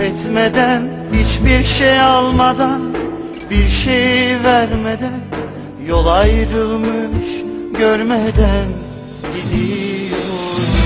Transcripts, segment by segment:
etmeden Hiçbir şey almadan bir şey vermeden Yol ayrılmış görmeden gidiyorum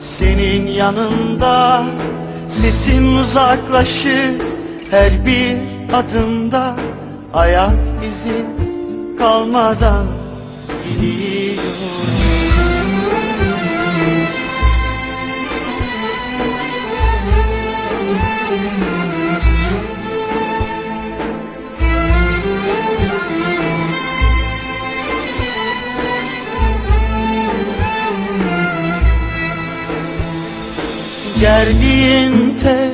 senin yanında Sesin uzaklaşır her bir adımda. Ayak izin kalmadan gidiyorum Gerdiğin tel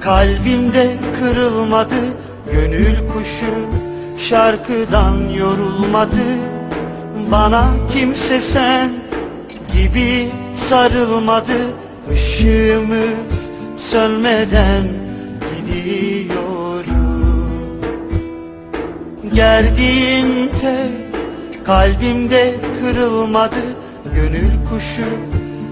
kalbimde kırılmadı Gönül kuşu şarkıdan yorulmadı. Bana kimse sen gibi sarılmadı Işığımız sönmeden gidiyorum Gerdiğin tel kalbimde kırılmadı Gönül kuşu